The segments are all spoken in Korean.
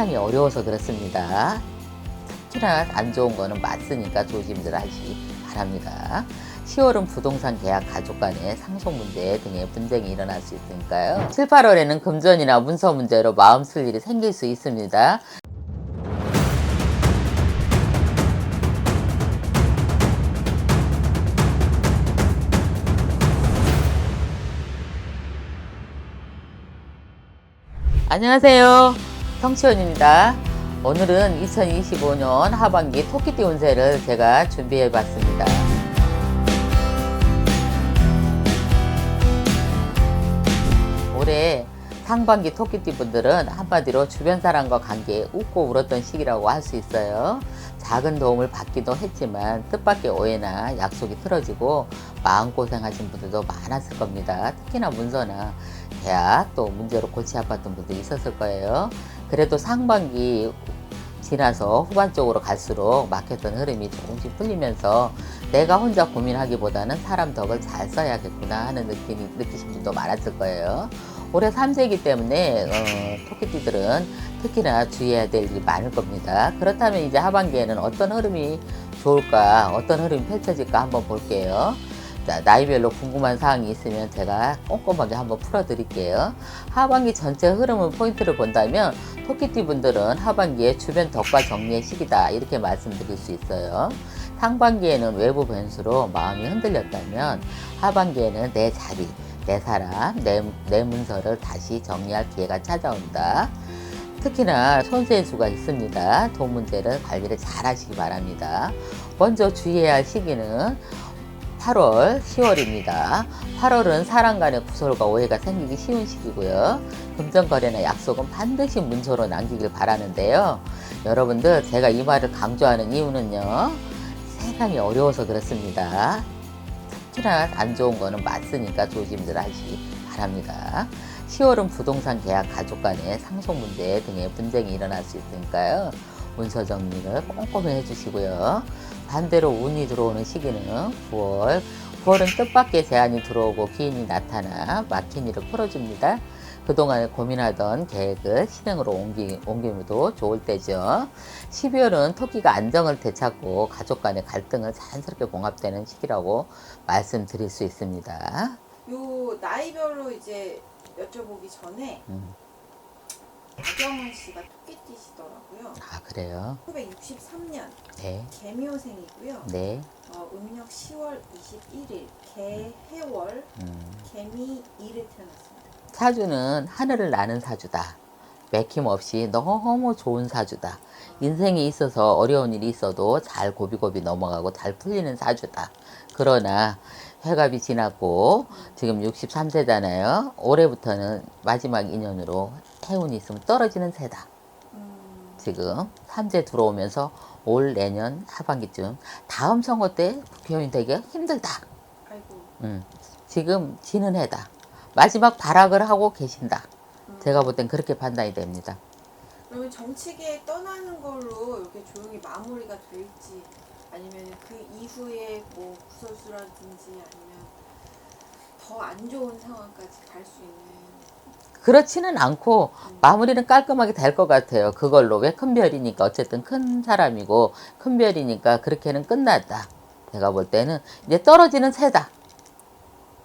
세상이 어려워서 그렇습니다. 특히나 안 좋은 거는 맞으니까 조심들 하시 바랍니다. 10월은 부동산 계약 가족 간의 상속 문제 등의 분쟁이 일어날 수 있으니까요. 7, 8월에는 금전이나 문서 문제로 마음 쓸 일이 생길 수 있습니다. 안녕하세요. 성치원입니다. 오늘은 2025년 하반기 토끼띠 운세를 제가 준비해 봤습니다. 올해 상반기 토끼띠 분들은 한마디로 주변 사람과 관계에 웃고 울었던 시기라고 할 수 있어요. 작은 도움을 받기도 했지만 뜻밖의 오해나 약속이 틀어지고 마음고생하신 분들도 많았을 겁니다. 특히나 문서나 대학 또 문제로 골치 아팠던 분도 있었을 거예요. 그래도 상반기 지나서 후반 쪽으로 갈수록 막혔던 흐름이 조금씩 풀리면서 내가 혼자 고민하기보다는 사람 덕을 잘 써야겠구나 하는 느낌이 느끼신 분도 많았을 거예요. 올해 3세기 때문에 어, 토끼띠들은 특히나 주의해야 될 일이 많을 겁니다. 그렇다면 이제 하반기에는 어떤 흐름이 좋을까, 어떤 흐름이 펼쳐질까 한번 볼게요. 자, 나이별로 궁금한 사항이 있으면 제가 꼼꼼하게 한번 풀어드릴게요. 하반기 전체 흐름을 포인트를 본다면 토끼띠 분들은 하반기에 주변 덕과 정리의 시기다 이렇게 말씀드릴 수 있어요. 상반기에는 외부 변수로 마음이 흔들렸다면 하반기에는 내 자리, 내 사람, 내, 내 문서를 다시 정리할 기회가 찾아온다. 특히나 손세수가 있습니다. 돈 문제를 관리를 잘 하시기 바랍니다. 먼저 주의해야 할 시기는 8월, 10월입니다. 8월은 사람 간의 구설과 오해가 생기기 쉬운 시기고요. 금전거래나 약속은 반드시 문서로 남기길 바라는데요. 여러분들, 제가 이 말을 강조하는 이유는요. 세상이 어려워서 그렇습니다. 특히나 안 좋은 거는 맞으니까 조심들 하시 바랍니다. 10월은 부동산 계약 가족 간의 상속 문제 등의 분쟁이 일어날 수 있으니까요. 문서 정리를 꼼꼼히 해주시고요. 반대로 운이 들어오는 시기는 9월. 9월은 뜻밖의 제안이 들어오고 기인이 나타나 막힌 일을 풀어줍니다. 그동안 고민하던 계획을 실행으로 옮기, 옮기면도 좋을 때죠. 12월은 토끼가 안정을 되찾고 가족 간의 갈등을 자연스럽게 공합되는 시기라고 말씀드릴 수 있습니다. 요 나이별로 이제 여쭤보기 전에 음. 박영은 씨가 토끼띠시더라고요. 아, 그래요? 1963년 네. 개묘생이고요. 네. 어, 음력 10월 21일 개해월 음. 개미 2를 태어났습니다. 사주는 하늘을 나는 사주다. 맥힘없이 너무 좋은 사주다. 인생에 있어서 어려운 일이 있어도 잘 고비고비 넘어가고 잘 풀리는 사주다. 그러나 회갑이 지났고 지금 63세잖아요. 올해부터는 마지막 인연으로 해운이 있으면 떨어지는. 음, 지금 삼재 들어오면서 올 내년 하반기쯤 다음 선거 때 국회의원 되기 힘들다. 아이고. 음, 지금 지는 해다. 마지막 발악을 하고 계신다. 음, 제가 볼 땐 그렇게 판단이 됩니다. 그러면 정치계에 떠나는 걸로 이렇게 조용히 마무리가 될지 아니면 그 이후에 뭐 구설수라든지 아니면 더 안 좋은 상황까지 갈 수 있는 그렇지는 않고 마무리는 깔끔하게 될 것 같아요. 그걸로 왜 큰 별이니까 어쨌든 큰 사람이고 큰 별이니까 그렇게는 끝났다. 제가 볼 때는 이제 떨어지는 새다.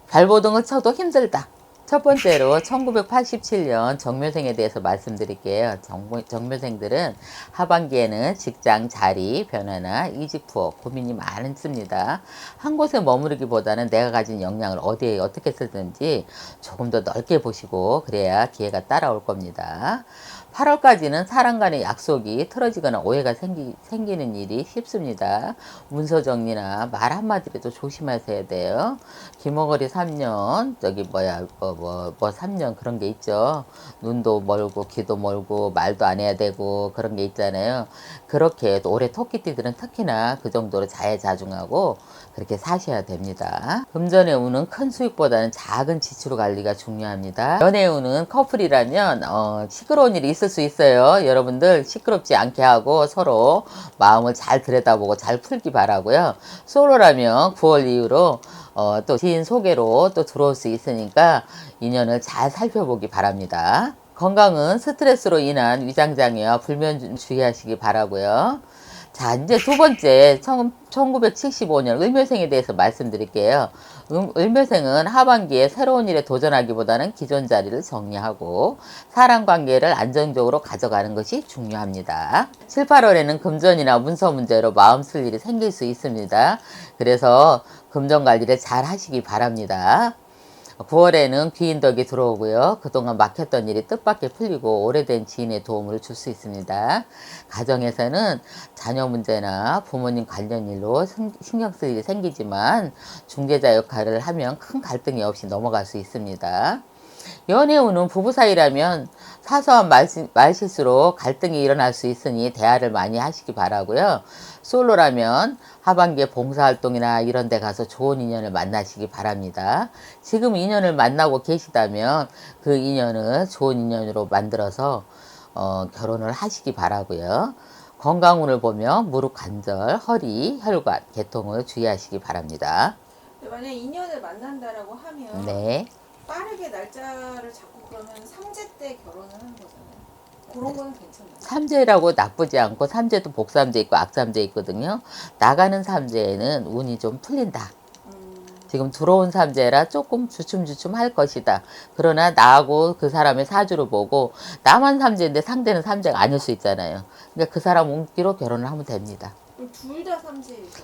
발버둥을 쳐도 힘들다. 첫 번째로 1987년 정묘생에 대해서 말씀드릴게요. 정, 정묘생들은 하반기에는 직장 자리 변화나 이직 투어 고민이 많습니다. 한 곳에 머무르기보다는 내가 가진 역량을 어디에 어떻게 쓰든지 조금 더 넓게 보시고 그래야 기회가 따라올 겁니다. 8월까지는 사람 간의 약속이 틀어지거나 오해가 생기, 생기는 일이 쉽습니다. 문서 정리나 말 한마디라도 조심하셔야 돼요. 김어거리 3년, 저기 뭐야, 뭐, 뭐, 뭐 3년 그런 게 있죠. 눈도 멀고, 귀도 멀고, 말도 안 해야 되고, 그런 게 있잖아요. 그렇게 또 올해 토끼띠들은 특히나 그 정도로 자해자중하고 그렇게 사셔야 됩니다. 금전의 운은 큰 수익보다는 작은 지출 관리가 중요합니다. 연애 운은 커플이라면 어, 시끄러운 일이 있을 수 있어요. 여러분들 시끄럽지 않게 하고 서로 마음을 잘 들여다보고 잘 풀기 바라고요. 솔로라면 9월 이후로 어, 또 지인 소개로 또 들어올 수 있으니까 인연을 잘 살펴보기 바랍니다. 건강은 스트레스로 인한 위장장애와 불면 주의하시기 바라고요. 자, 이제 두 번째 1975년 을묘생에 대해서 말씀드릴게요. 음, 을묘생은 하반기에 새로운 일에 도전하기보다는 기존 자리를 정리하고 사람 관계를 안정적으로 가져가는 것이 중요합니다. 7, 8월에는 금전이나 문서 문제로 마음 쓸 일이 생길 수 있습니다. 그래서 금전 관리를 잘 하시기 바랍니다. 9월에는 귀인덕이 들어오고요. 그동안 막혔던 일이 뜻밖의 풀리고 오래된 지인의 도움을 줄 수 있습니다. 가정에서는 자녀 문제나 부모님 관련 일로 신- 신경 쓸 일이 생기지만 중재자 역할을 하면 큰 갈등이 없이 넘어갈 수 있습니다. 연애운은 부부 사이라면 사소한 말실, 말실수로 갈등이 일어날 수 있으니 대화를 많이 하시기 바라고요. 솔로라면 하반기에 봉사활동이나 이런 데 가서 좋은 인연을 만나시기 바랍니다. 지금 인연을 만나고 계시다면 그 인연을 좋은 인연으로 만들어서 어, 결혼을 하시기 바라고요. 건강운을 보면 무릎 관절, 허리, 혈관, 개통을 주의하시기 바랍니다. 만약 인연을 만난다라고 하면 네. 빠르게 날짜를 잡고 그러면 삼재 때 결혼을 하는 거잖아요. 그런 거는 괜찮아요. 삼재라고 나쁘지 않고 삼재도 복삼재 있고 악삼재 있거든요. 나가는 삼재에는 운이 좀 풀린다. 음, 지금 들어온 삼재라 조금 주춤주춤 할 것이다. 그러나 나하고 그 사람의 사주를 보고 나만 삼재인데 상대는 삼재가 아닐 수 있잖아요. 그러니까 그 사람 운기로 결혼을 하면 됩니다. 둘다.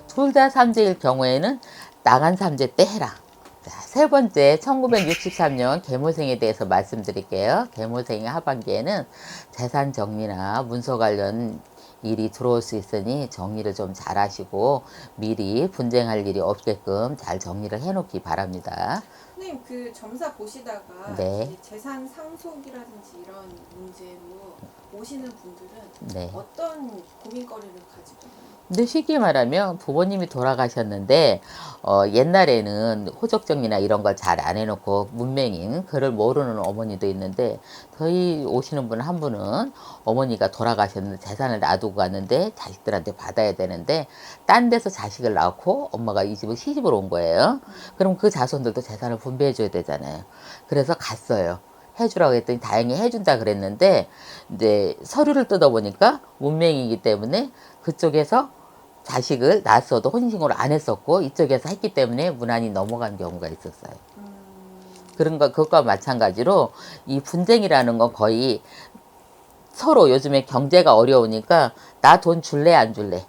둘다 삼재일 경우에는 나간 삼재 때 해라. 자, 세 번째 1963년 계모생에 대해서 말씀드릴게요. 계모생의 하반기에는 재산 정리나 문서 관련 일이 들어올 수 있으니 정리를 좀 잘 하시고 미리 분쟁할 일이 없게끔 잘 정리를 해놓기 바랍니다. 선생님 그 점사 보시다가 네. 이제 재산 상속이라든지 이런 문제로 오시는 분들은 네. 어떤 고민거리를 가지고 있나요? 근데 쉽게 말하면 부모님이 돌아가셨는데 어, 옛날에는 호적정리나 이런 걸 잘 안 해놓고 문맹인 그를 모르는 어머니도 있는데 저희 오시는 분 한 분은 어머니가 돌아가셨는데 재산을 놔두고 갔는데 자식들한테 받아야 되는데 딴 데서 자식을 낳고 엄마가 이 집을 시집을 온 거예요. 그럼 그 자손들도 재산을 분배해 줘야 되잖아요. 그래서 갔어요. 해주라고 했더니 다행히 해준다 그랬는데 이제 서류를 뜯어보니까 문맹이기 때문에 그쪽에서 자식을 낳았어도 혼인신고를 안 했었고 이쪽에서 했기 때문에 무난히 넘어간 경우가 있었어요. 음, 그런 거 그것과 마찬가지로 이 분쟁이라는 건 거의 서로 요즘에 경제가 어려우니까 나 돈 줄래 안 줄래.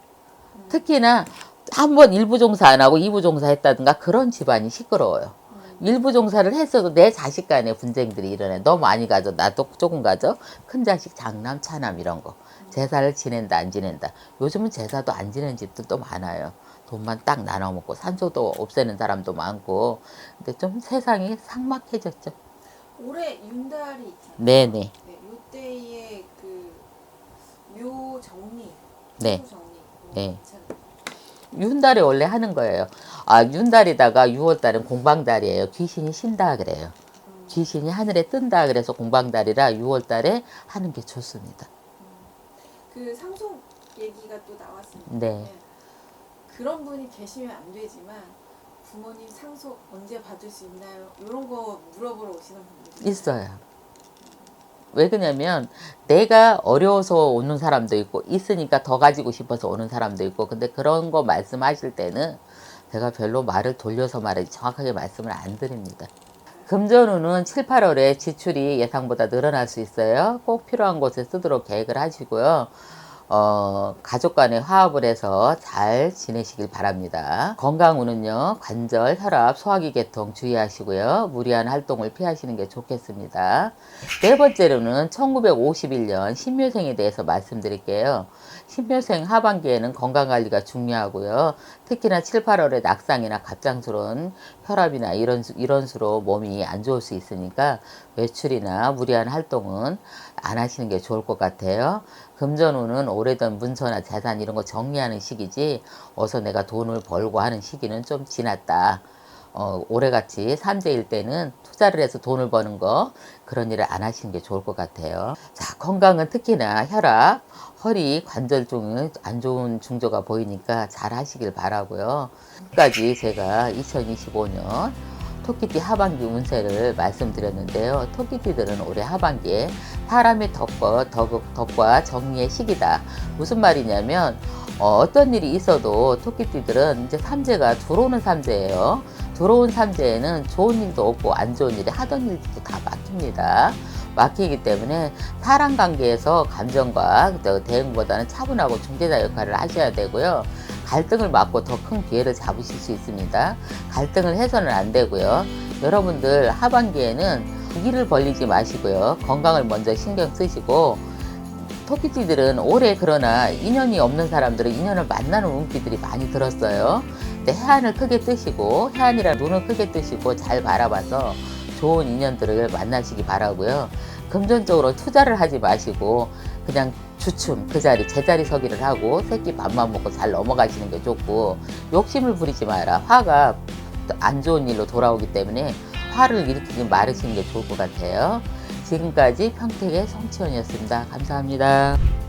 특히나 한 번 일부 종사 안 하고 이부 종사 했다든가 그런 집안이 시끄러워요. 음, 일부 종사를 했어도 내 자식 간에 분쟁들이 일어나. 너 많이 가져. 나도 조금 가져. 큰 자식 장남, 차남 이런 거. 제사를 지낸다, 안 지낸다. 요즘은 제사도 안 지내는 집들도 많아요. 돈만 딱 나눠 먹고 산소도 없애는 사람도 많고. 근데 좀 세상이 삭막해졌죠. 올해 윤달이 있잖아요. 네네. 네, 요때의 그묘 정리, 네. 묘 정리 그거 네. 윤달에 원래 하는 거예요. 아, 윤달이다가 6월달은 공방달이에요. 귀신이 신다 그래요. 음, 귀신이 하늘에 뜬다 그래서 공방달이라 6월달에 하는 게 좋습니다. 그 상속 얘기가 또 나왔습니다. 네. 그런 분이 계시면 안 되지만 부모님 상속 언제 받을 수 있나요? 이런 거 물어보러 오시는 분들이 있어요. 왜 그러냐면 내가 어려워서 오는 사람도 있고 있으니까 더 가지고 싶어서 오는 사람도 있고 근데 그런 거 말씀하실 때는 제가 별로 말을 돌려서 말을 정확하게 말씀을 안 드립니다. 금전운은 7, 8월에 지출이 예상보다 늘어날 수 있어요. 꼭 필요한 곳에 쓰도록 계획을 하시고요. 어, 가족 간에 화합을 해서 잘 지내시길 바랍니다. 건강운은요, 관절, 혈압, 소화기 계통 주의하시고요. 무리한 활동을 피하시는 게 좋겠습니다. 네 번째로는 1951년 신묘생에 대해서 말씀드릴게요. 신묘생 하반기에는 건강관리가 중요하고요. 특히나 7, 8월에 낙상이나 갑작스러운 혈압이나 이런, 수- 이런 수로 몸이 안 좋을 수 있으니까 외출이나 무리한 활동은 안 하시는 게 좋을 것 같아요. 금전운은 오래된 문서나 재산 이런 거 정리하는 시기지 어서 내가 돈을 벌고 하는 시기는 좀 지났다. 어, 올해같이 삼재일 때는 투자를 해서 돈을 버는 거 그런 일을 안 하시는 게 좋을 것 같아요. 자, 건강은 특히나 혈압, 허리, 관절 중은 안 좋은 징조가 보이니까 잘 하시길 바라고요. 끝까지 제가 2025년 토끼띠 하반기 운세를 말씀드렸는데요. 토끼띠들은 올해 하반기에 사람의 덕과, 덕, 덕과 정리의 시기다. 무슨 말이냐면 어, 떤 일이 있어도 토끼띠들은 이제 삼재가 들어오는 삼재예요. 들어온 삼재에는 좋은 일도 없고 안 좋은 일이 하던 일도 다 막힙니다. 막히기 때문에 사람 관계에서 감정과 대응보다는 차분하고 중재자 역할을 하셔야 되고요. 갈등을 막고 더 큰 기회를 잡으실 수 있습니다. 갈등을 해서는 안 되고요. 여러분들 하반기에는 기를 벌리지 마시고요. 건강을 먼저 신경 쓰시고 토끼띠들은 올해 그러나 인연이 없는 사람들은 인연을 만나는 운기들이 많이 들었어요. 근데 해안을 크게 뜨시고 해안이라 눈을 크게 뜨시고 잘 바라봐서 좋은 인연들을 만나시기 바라고요. 금전적으로 투자를 하지 마시고 그냥 주춤 그 자리 제자리 서기를 하고 새끼 밥만 먹고 잘 넘어가시는 게 좋고 욕심을 부리지 마라. 화가 안 좋은 일로 돌아오기 때문에 화를 일으키지 말으시는 게 좋을 것 같아요. 지금까지 평택의 성치원이었습니다. 감사합니다.